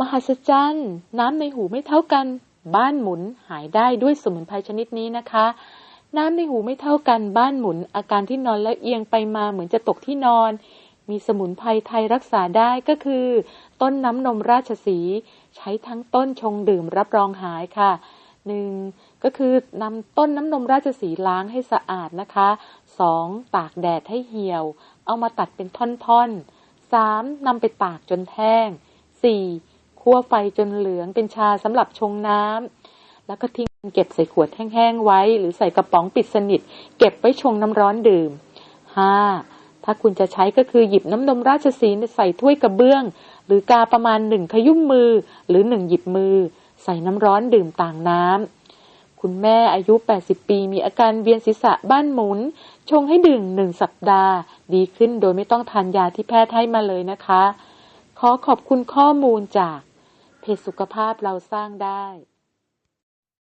มหัศจรรย์น้ำในหูไม่เท่ากัน บ้านหมุนหายได้ด้วยสมุนไพรชนิดนี้นะคะ น้ำในหูไม่เท่ากันบ้านหมุน อาการที่นอนแล้วเอียงไปมาเหมือนจะตกที่นอน มีสมุนไพรไทยรักษาได้ก็คือ ต้นน้ำนมราชสี ใช้ทั้งต้นชงดื่มรับรองหายค่ะหนึ่งก็คือนำต้นน้ำนมราชสีล้างให้สะอาดนะคะสองตากแดดให้เหี่ยว เอามาตัดเป็นท่อนๆสามนำไปตากจนแห้งสี่ คั่วไฟจนเหลืองเป็นชาสำหรับชงน้ำแล้วก็ทิ้งเก็บใส่ขวดแห้งๆไว้ หรือใส่กระป๋องปิดสนิท เก็บไว้ชงน้ำร้อนดื่มห้าถ้าคุณจะใช้ก็คือหยิบน้ำนมราชสีใส่ถ้วยกระเบื้อง หรือกาประมาณหนึ่งขยุ่มมือ หรือหนึ่งหยิบมือ ใส่น้ำร้อนดื่มต่างน้ำคุณแม่อายุ 80 ปี มีอาการเวียนศีรษะบ้านหมุน ชงให้ดื่มหนึ่งสัปดาห์ ดีขึ้นโดยไม่ต้องทานยาที่แพทย์ให้มาเลยนะคะ ขอขอบคุณข้อมูลจาก เพศสุขภาพเราสร้างได้